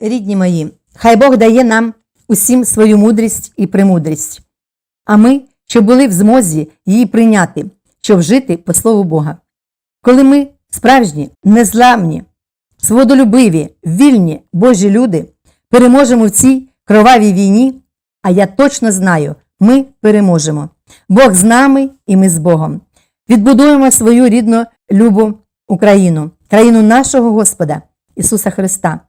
Рідні мої, хай Бог дає нам усім свою мудрість і премудрість, а ми, щоб були в змозі її прийняти, щоб жити по слову Бога. Коли ми справжні, незламні, свободолюбиві, вільні Божі люди переможемо в цій кровавій війні, а я точно знаю, ми переможемо. Бог з нами і ми з Богом. Відбудуємо свою рідну любу Україну, країну нашого Господа Ісуса Христа.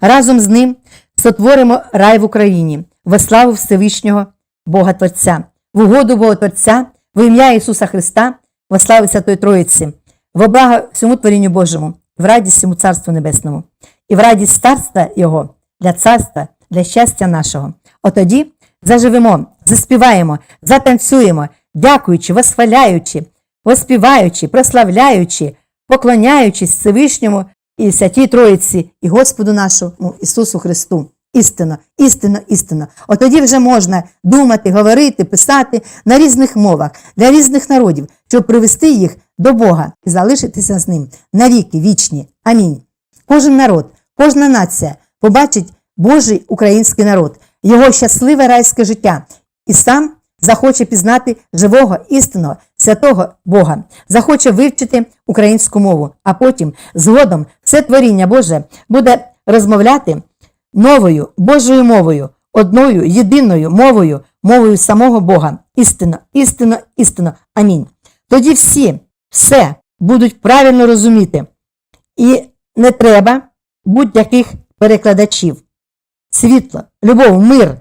Разом з ним сотворимо рай в Україні, во славу Всевишнього Бога Творця, в угоду Бога Творця, в ім'я Ісуса Христа, во славу Святої Троїці, во благо всьому творінню Божому, в радість всьому Царству Небесному, і в радість царства Його для царства, для щастя нашого. Отоді заживемо, заспіваємо, затанцюємо, дякуючи, восхваляючи, воспіваючи, прославляючи, поклоняючись Всевишньому і Святій Троїці, і Господу нашому Ісусу Христу. Істинно, істинно, істинно. От тоді вже можна думати, говорити, писати на різних мовах для різних народів, щоб привести їх до Бога і залишитися з ним навіки вічні. Амінь. Кожен народ, кожна нація побачить Божий український народ, його щасливе райське життя, і сам захоче пізнати живого, істинного, святого Бога, захоче вивчити українську мову, а потім згодом все творіння Боже буде розмовляти новою Божою мовою, одною єдиною мовою, мовою самого Бога. Істинно, істинно, істинно. Амінь. Тоді всі все будуть правильно розуміти. І не треба будь-яких перекладачів. Світло, любов, мир,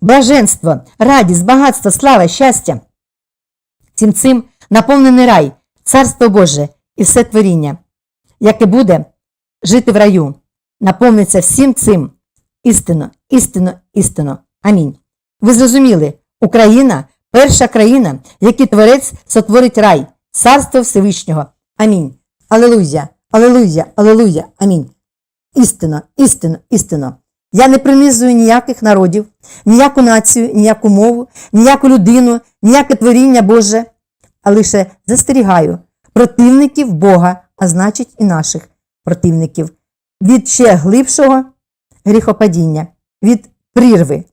блаженство, радість, багатство, слава, щастя. Цим цим наповнений рай, царство Боже і все творіння, яке буде жити в раю, наповниться всім цим істинно, істинно, істинно. Амінь. Ви зрозуміли, Україна перша країна, в якій Творець сотворить рай, царство Всевишнього. Амінь. Алелуя, алелуя, алелуя, амінь. Істинно, істинно, істинно. Я не принизую ніяких народів, ніяку націю, ніяку мову, ніяку людину, ніяке творіння Боже, а лише застерігаю противників Бога, а значить і наших противників, від ще глибшого гріхопадіння, від прірви,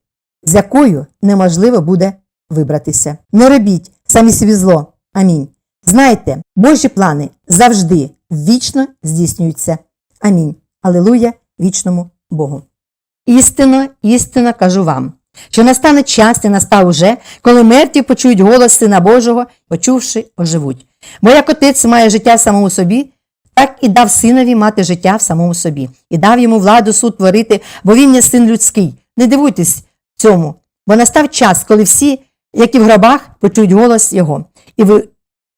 з якою неможливо буде вибратися. Не робіть самі собі зло. Амінь. Знайте, Божі плани завжди вічно здійснюються. Амінь. Алілуя вічному Богу. Істинно, істинно кажу вам, що настане час і настав уже, коли мертві почують голос Сина Божого, почувши, оживуть. Бо як отець має життя самому собі, так і дав синові мати життя в самому собі, і дав йому владу суд творити, бо він є син людський. Не дивуйтесь цьому, бо настав час, коли всі, які в гробах, почують голос Його, і ви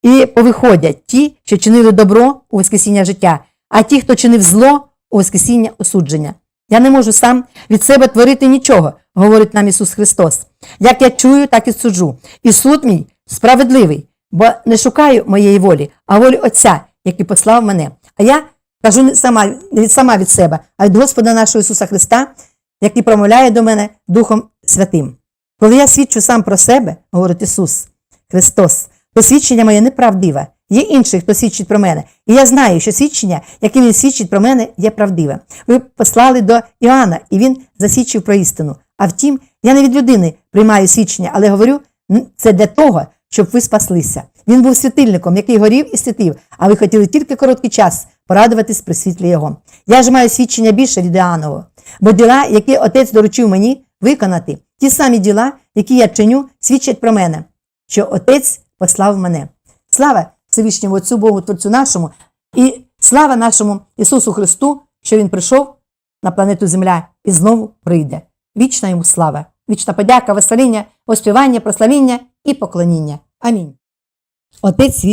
і повиходять ті, що чинили добро у Воскресіння життя, а ті, хто чинив зло у Воскресіння осудження. Я не можу сам від себе творити нічого, говорить нам Ісус Христос. Як я чую, так і суджу. І суд мій справедливий, бо не шукаю моєї волі, а волі Отця, який послав мене. А я кажу не сама, не сама від себе, а від Господа нашого Ісуса Христа, який промовляє до мене Духом Святим. Коли я свідчу сам про себе, говорить Ісус Христос, то свідчення моє неправдиве. Є інший, хто свідчить про мене. І я знаю, що свідчення, яке він свідчить про мене, є правдиве. Ви послали до Іоанна, і він засвідчив про істину. А втім, я не від людини приймаю свідчення, але говорю це для того, щоб ви спаслися. Він був світильником, який горів і світив, а ви хотіли тільки короткий час порадуватись при світлі його. Я ж маю свідчення більше від Іоаннового, бо діла, які отець доручив мені виконати, ті самі діла, які я чиню, свідчать про мене, що отець послав мене. Слава Всевишньому Отцю Богу Творцю нашому, і слава нашому Ісусу Христу, що Він прийшов на планету Земля і знову прийде. Вічна йому слава, вічна подяка, весеління, оспівання, прославіння і поклоніння. Амінь. Отець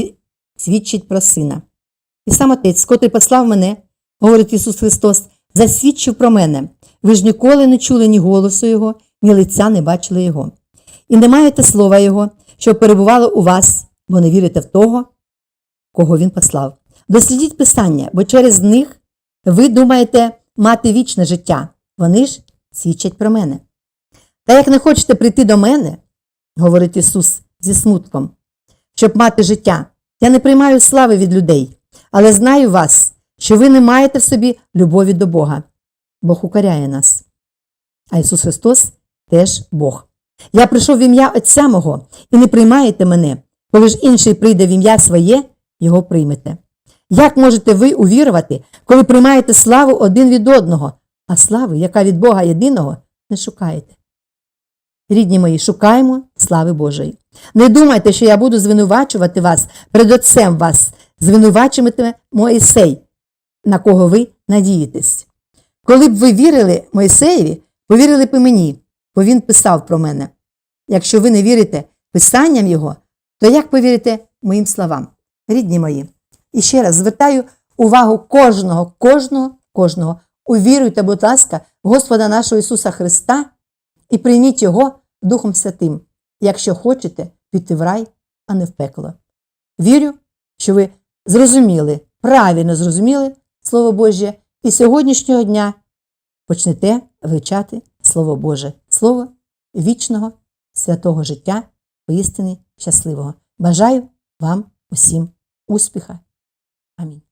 свідчить про сина. І сам отець, котрий послав мене, говорить Ісус Христос, засвідчив про мене. Ви ж ніколи не чули ні голосу Його, ні лиця не бачили Його. І не маєте слова Його, що перебувало у вас, бо не вірите в того, кого Він послав. Дослідіть Писання, бо через них ви думаєте мати вічне життя. Вони ж свідчать про мене. Та як не хочете прийти до мене, говорить Ісус зі смутком, щоб мати життя, я не приймаю слави від людей, але знаю вас, що ви не маєте в собі любові до Бога. Бог укоряє нас. А Ісус Христос теж Бог. Я прийшов в ім'я Отця мого і не приймаєте мене. Коли ж інший прийде в ім'я своє, його приймете. Як можете ви увірувати, коли приймаєте славу один від одного, а слави, яка від Бога єдиного, не шукаєте? Рідні мої, шукаємо слави Божої. Не думайте, що я буду звинувачувати вас перед Отцем вас, звинувачуватиме Моїсей, на кого ви надієтесь. Коли б ви вірили Моїсеєві, повірили б і мені, бо він писав про мене. Якщо ви не вірите писанням його, то як повірите моїм словам? Рідні мої. І ще раз звертаю увагу кожного, кожного, кожного. Увіруйте, будь ласка, Господа нашого Ісуса Христа і прийміть Його Духом Святим, якщо хочете піти в рай, а не в пекло. Вірю, що ви зрозуміли, правильно зрозуміли Слово Боже, і сьогоднішнього дня почнете вивчати Слово Боже, Слово вічного, святого життя, поістини щасливого. Бажаю вам усім успіха. Амінь.